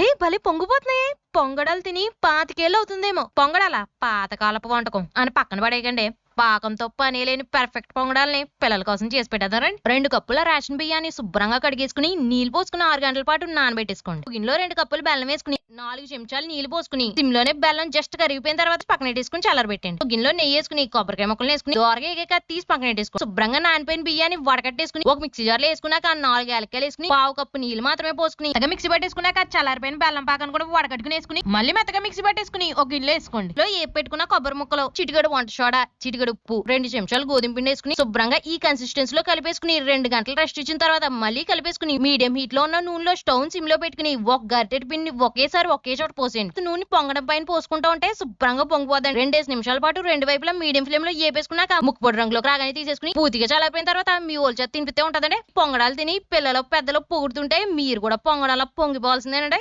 హే భలే పొంగిపోతున్నాయి పొంగడాలు తిని పాతికేళ్ళు అవుతుందేమో. పొంగడాలా? పాతకాలపు వంటకం. అని పక్కన పడేయకండి. పాకంతో పని లేని పెర్ఫెక్ట్ పొంగడాలని పిల్లల కోసం చేసి పెట్టేద్దారండి రెండు. కప్పుల రేషన్ బియ్యాన్ని శుభ్రంగా కడిగేసుకుని నీళ్ళు పోసుకుని ఆరు గంటల పాటు నానబెట్టేసుకోండి. గిన్నెలో రెండు కప్పులు బెల్లం వేసుకుని నాలుగు చెంచాలు నీళ్ళు పోసుకుని సిమ్లోనే బెల్లం జస్ట్ కరిగిపోయిన తర్వాత పక్కన పెట్టేసుకుని చల్లరబెట్టండి గిన్నెలో నెయ్యి వేసుకుని కొబ్బరికాయ ముక్కలు వేసుకుని దోరగా ఎగాక తీసి పక్కన పెట్టేసుకుని శుభ్రంగా నానిపోయిన బియ్యాన్ని వడకట్టేసుకుని ఒక మిక్సీ జార్లో వేసుకున్నాక నాలుగు ఏలక్కాయలు వేసుకుని పావు కప్పు నీళ్ళు మాత్రమే పోసుకుని మెత్తగా మిక్సీ పట్టేసుకున్నాక చల్లారిపోయిన బెల్లం పాకను కూడా వడకట్టుకుని వేసుకుని మళ్ళీ మెత్తగా మిక్సీ పట్టేసుకుని ఒక గిన్నెలో వేసుకోండి. లో ఏ పెట్టుకున్న కొబ్బరి ముక్కలు చిటికెడు వంట సోడా చిటికెడు ఉప్పు రెండు చెంచాలు గోధుమ పిండి వేసుకుని శుభ్రంగా ఈ కన్సిస్టెన్సీ లో కలిపేసుకుని రెండు గంటలు రెస్ట్ ఇచ్చిన తర్వాత మళ్ళీ కలిపేసుకుని మీడియం హీట్లో ఉన్న నూనెలో స్టవ్ సిమ్లో పెట్టుకుని ఒక గరిటెడ్ పిండి ఒకేసారి ఒకే చోట పోసేయండి. నూనె పొంగడం పైన పోసుకుంటా ఉంటే శుభ్రంగా పొంగిపోదండి. రెండేసి నిమిషాల పాటు రెండు వైపులా మీడియం ఫ్లేమ్లో ఏపేసుకున్నాక ముక్కు పొడి రంగులోకి రాగానే తీసేసుకుని పూర్తిగా చల్లారిపోయిన తర్వాత మీ ఓల్ చేత తినిపితే ఉంటదండి. పొంగడాలు తిని పిల్లలు పెద్దలు పొగుడుతుంటే మీరు కూడా పొంగడాల పొంగిపోవాల్సిందేనండి.